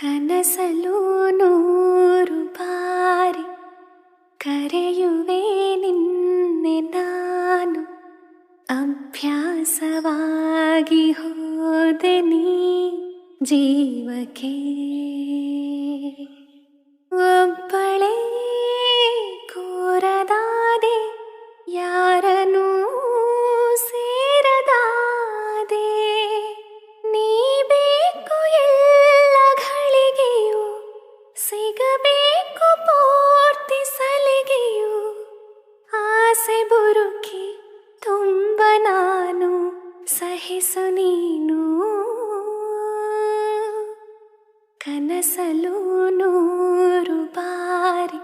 ಕನಸಲು ನೂರು ಬಾರಿ ಕರೆಯುವೆ ನಿನ್ನೆ ನಾನು. ಅಭ್ಯಾಸವಾಗಿ ಹೋದೆ ನೀ ಜೀವಕ್ಕೆ. ಸಹಿಸು ನೀನು. ಕನಸಲು ನೂರು ಬಾರಿ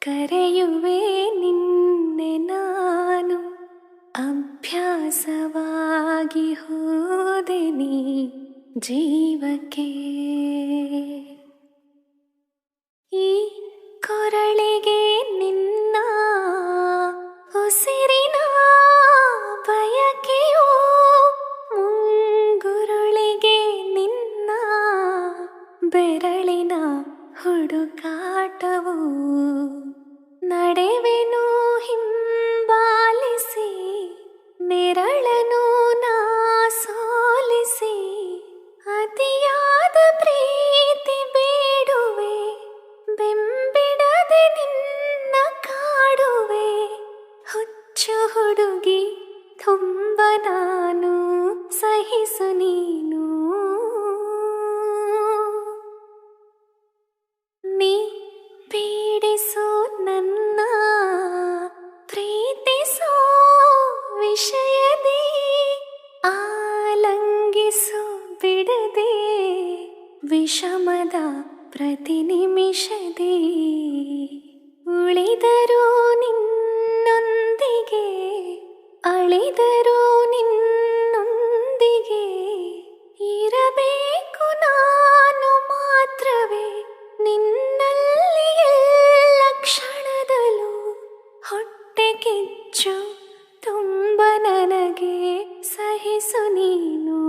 ಕರೆಯುವೆ ನಿನ್ನೆ ನಾನು. ಅಭ್ಯಾಸವಾಗಿ ಹೋದೆ ನೀ ಜೀವಕ್ಕೆ. ಈ ಕೊರಳಿಗೆ ನಿನ್ನ ಉಸಿರಿನ ಬೆರಳಿನ ಹುಡುಕಾಟವು ನಡೆವೆನು ಹಿಂಬಾಲಿಸಿ, ನೆರಳನು ನಾ ಸೋಲಿಸಿ. ಅತಿಯಾದ ಪ್ರೀತಿ ಬೇಡುವೆ, ಬೆಂಬಿಡದೆ ನಿನ್ನ ಕಾಡುವೆ. ಹುಚ್ಚು ಹುಡುಗಿ ತುಂಬ ನಾನು. ವಿಷಮದ ಪ್ರತಿನಿಮಿಷದಿ ಉಳಿದರೂ ನಿನ್ನೊಂದಿಗೆ, ಅಳಿದರೂ ನಿನ್ನೊಂದಿಗೆ ಇರಬೇಕು ನಾನು ಮಾತ್ರವೇ. ನಿನ್ನಲ್ಲಿ ಲಕ್ಷಣದಲ್ಲೂ ಹೊಟ್ಟೆ ಕಿಚ್ಚು, ತುಂಬ ನನಗೆ ಸಹಿಸು ನೀನು.